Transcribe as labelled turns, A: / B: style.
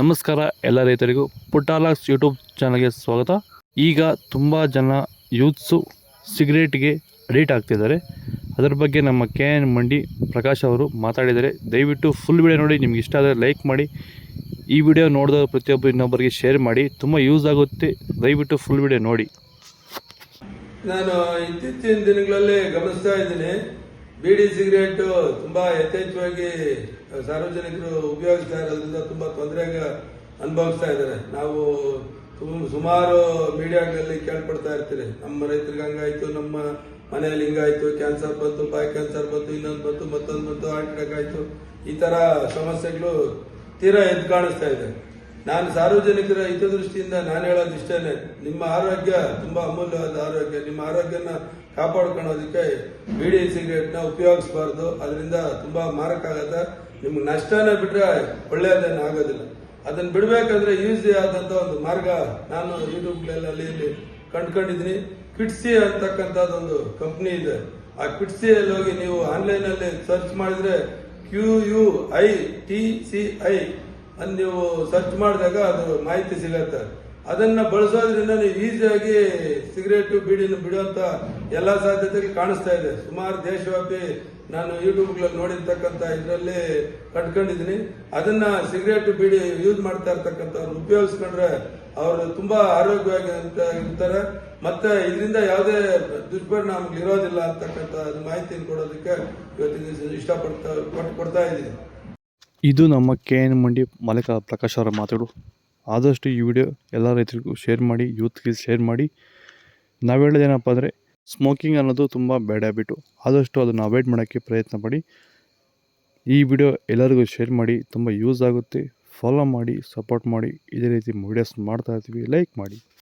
A: ನಮಸ್ಕಾರ ಎಲ್ಲ ರೈತರಿಗೂ ಪುಟಾಲಾಕ್ಸ್ ಯೂಟ್ಯೂಬ್ ಚಾನಲ್ಗೆ ಸ್ವಾಗತ. ಈಗ ತುಂಬ ಜನ ಯೂತ್ಸು ಸಿಗರೇಟ್ಗೆ ಅಡಿಟ್ ಆಗ್ತಿದ್ದಾರೆ. ಅದರ ಬಗ್ಗೆ ನಮ್ಮ ಕೆ ಎನ್ ಮಂಡಿ ಪ್ರಕಾಶ್ ಅವರು ಮಾತಾಡಿದ್ದಾರೆ ದಯವಿಟ್ಟು ಫುಲ್ ವಿಡಿಯೋ ನೋಡಿ, ನಿಮ್ಗೆ ಇಷ್ಟ ಆದರೆ ಲೈಕ್ ಮಾಡಿ, ಈ ವಿಡಿಯೋ ನೋಡಿದ ಪ್ರತಿಯೊಬ್ಬರು ಇನ್ನೊಬ್ಬರಿಗೆ ಶೇರ್ ಮಾಡಿ, ತುಂಬ ಯೂಸ್ ಆಗುತ್ತೆ, ದಯವಿಟ್ಟು ಫುಲ್ ವಿಡಿಯೋ ನೋಡಿ.
B: ನಾನು ಇತ್ತೀಚಿನ ದಿನಗಳಲ್ಲೇ ಗಮನಿಸ್ತಾ ಇದ್ದೀನಿ ಬೀಡಿ ಸಿಗರೇಟು ತುಂಬಾ ಯಥೇಚ್ಛವಾಗಿ ಸಾರ್ವಜನಿಕರು ಉಪಯೋಗಿಸ್ತಾ ಇರೋದ್ರಿಂದ ತುಂಬಾ ತೊಂದರೆಗೆ ಅನುಭವಿಸ್ತಾ ಇದ್ದಾರೆ. ನಾವು ಸುಮಾರು ಮೀಡಿಯಾಗಳಲ್ಲಿ ಕೇಳ್ಪಡ್ತಾ ಇರ್ತೀರಿ. ನಮ್ಮ ರೈತರಿಗೆ ಹಂಗಾಯ್ತು, ನಮ್ಮ ಮನೆಯಲ್ಲಿ ಹಿಂಗಾಯ್ತು, ಕ್ಯಾನ್ಸರ್ ಬಂತು, ಬಾಯ್ ಕ್ಯಾನ್ಸರ್ ಬಂತು, ಇನ್ನೊಂದು ಬಂತು, ಮತ್ತೊಂದು ಬಂತು ಹಾರ್ಟ್ ಈ ತರ ಸಮಸ್ಯೆಗಳು ತೀರಾ ಎದ್ದು ಕಾಣಿಸ್ತಾ ಇದೆ. ನಾನು ಸಾರ್ವಜನಿಕರ ಹಿತದೃಷ್ಟಿಯಿಂದ ನಾನು ಹೇಳೋದು ಇಷ್ಟೇ ನಿಮ್ಮ ಆರೋಗ್ಯ ತುಂಬಾ ಅಮೂಲ್ಯವಾದ ಆರೋಗ್ಯ. ನಿಮ್ಮ ಆರೋಗ್ಯನ ಕಾಪಾಡ್ಕೊಳೋದಕ್ಕೆ ಬೀಡಿ ಸಿಗರೇಟ್ನ ಉಪಯೋಗಿಸಬಾರ್ದು. ಅದರಿಂದ ತುಂಬಾ ಮಾರಕ ಆಗತ್ತೆ. ನಿಮ್ಗೆ ನಷ್ಟನೇ ಬಿಟ್ರೆ ಒಳ್ಳೆಯದೇನು ಆಗೋದಿಲ್ಲ. ಅದನ್ನ ಬಿಡಬೇಕಂದ್ರೆ ಈಸಿ ಆದಂತ ಒಂದು ಮಾರ್ಗ ನಾನು ಯೂಟ್ಯೂಬ್ ಅಲ್ಲಿ ಇಲ್ಲಿ ಕಂಡ್ಕೊಂಡಿದ್ದೀನಿ. ಕಿಟ್ಸಿ ಅಂತಕ್ಕಂಥದ್ದೊಂದು ಕಂಪ್ನಿ ಇದೆ. ಆ ಕಿಟ್ಸಿಯಲ್ಲಿ ಹೋಗಿ ನೀವು ಆನ್ಲೈನ್ ಅಲ್ಲಿ ಸರ್ಚ್ ಮಾಡಿದ್ರೆ Q U I T C I ಅದ್ ನೀವು ಸರ್ಚ್ ಮಾಡಿದಾಗ ಅದು ಮಾಹಿತಿ ಸಿಗತ್ತೆ. ಅದನ್ನ ಬಳಸೋದ್ರಿಂದ ನೀವು ಈಸಿಯಾಗಿ ಸಿಗರೇಟು, ಬೀಡಿನ ಬಿಡುವಂತ ಎಲ್ಲಾ ಸಾಧ್ಯತೆಗಳು ಕಾಣಿಸ್ತಾ ಇದೆ. ಸುಮಾರು ದೇಶವ್ಯಾಪಿ ನಾನು ಯೂಟ್ಯೂಬ್ ನೋಡಿರ್ತಕ್ಕಂಥ ಇದರಲ್ಲಿ ಕಟ್ಕೊಂಡಿದ್ದೀನಿ ಅದನ್ನ ಸಿಗರೇಟ್, ಬೀಡಿ ಯೂಸ್ ಮಾಡ್ತಾ ಇರ್ತಕ್ಕಂಥವ್ರು ಉಪಯೋಗಿಸ್ಕೊಂಡ್ರೆ ಅವರು ತುಂಬಾ ಆರೋಗ್ಯವಾಗಿ ಇರ್ತಾರೆ. ಮತ್ತೆ ಇದರಿಂದ ಯಾವುದೇ ದುಷ್ಪರಿಣಾಮಗಳು ಇರೋದಿಲ್ಲ ಅಂತಕ್ಕಂಥ ಮಾಹಿತಿಯನ್ನು ಕೊಡೋದಕ್ಕೆ ಇವತ್ತಿನ ಇಷ್ಟಪಡ್ತಾ ಕೊಡ್ತಾ ಇದ್ದೀನಿ.
A: ಇದು ನಮ್ಮ ಕೆ ಎನ್ ಮಂಡಿ ಮಾಲೀಕ ಪ್ರಕಾಶ್ ಅವರ ಮಾತುಗಳು. ಆದಷ್ಟು ಈ ವಿಡಿಯೋ ಎಲ್ಲ ರೈತರಿಗೂ ಶೇರ್ ಮಾಡಿ, ಯೂತ್ಗೆ ಶೇರ್ ಮಾಡಿ. ನಾವು ಹೇಳೋದೇನಪ್ಪ ಅಂದರೆ ಸ್ಮೋಕಿಂಗ್ ಅನ್ನೋದು ತುಂಬ ಬ್ಯಾಡ್ ಹ್ಯಾಬಿಟು ಆದಷ್ಟು ಅದನ್ನು ಅವಾಯ್ಡ್ ಮಾಡೋಕ್ಕೆ ಪ್ರಯತ್ನ ಪಡಿ. ಈ ವಿಡಿಯೋ ಎಲ್ಲರಿಗೂ ಶೇರ್ ಮಾಡಿ, ತುಂಬ ಯೂಸ್ ಆಗುತ್ತೆ. ಫಾಲೋ ಮಾಡಿ ಸಪೋರ್ಟ್ ಮಾಡಿ. ಇದೇ ರೀತಿ ವಿಡಿಯೋಸ್ ಮಾಡ್ತಾ ಇರ್ತೀವಿ. ಲೈಕ್ ಮಾಡಿ.